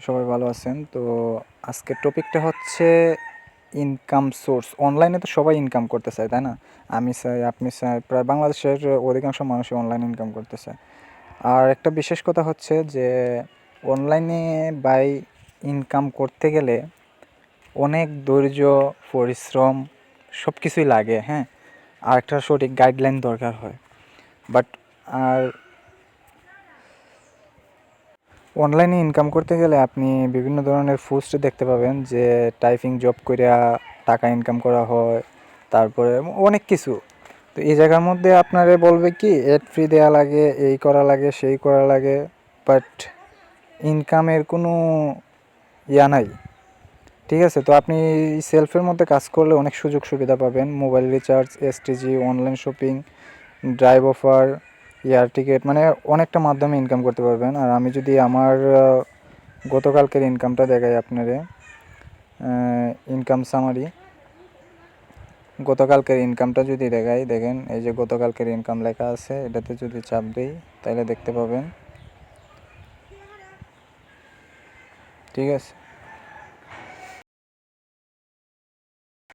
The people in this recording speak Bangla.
সবাই ভালো আছেন। তো আজকের টপিকটা হচ্ছে ইনকাম সোর্স অনলাইনে তো সবাই ইনকাম করতে চায়, তাই না? আমি চাই, আপনি চাই, প্রায় বাংলাদেশের অধিকাংশ মানুষই অনলাইন ইনকাম করতে চায়। আর একটা বিশেষ কথা হচ্ছে যে অনলাইনে বাই ইনকাম করতে গেলে অনেক ধৈর্য, পরিশ্রম সব কিছুই লাগে হ্যাঁ? আর একটা সঠিক গাইডলাইন দরকার হয়। বাট আর অনলাইনে ইনকাম করতে গেলে আপনি বিভিন্ন ধরনের পোস্ট দেখতে পাবেন, যে টাইপিং জব কইরা টাকা ইনকাম করা হয়, তারপরে অনেক কিছু। তো এই জায়গার মধ্যে আপনারে বলবে কি এড ফ্রি দেওয়া লাগে, এই করা লাগে, সেই করা লাগে বাট ইনকামের কোনো ইয়া নাই। ঠিক আছে? তো আপনি সেলফের মধ্যে কাজ করলে অনেক সুযোগ সুবিধা পাবেন mobile recharge STG online shopping drive offer air ticket মানে অনেকটা মাধ্যমে ইনকাম করতে পারবেন। আর আমি যদি আমার গতকালকের ইনকামটা দেখাই আপনারে ইনকাম সামারি গতকালকের ইনকামটা যদি দেখাই, দেখেন, এই যে গতকালকের ইনকাম লেখা আছে, এটাতে যদি চাপ দিই, তাহলে দেখতে পাবেন। ঠিক আছে?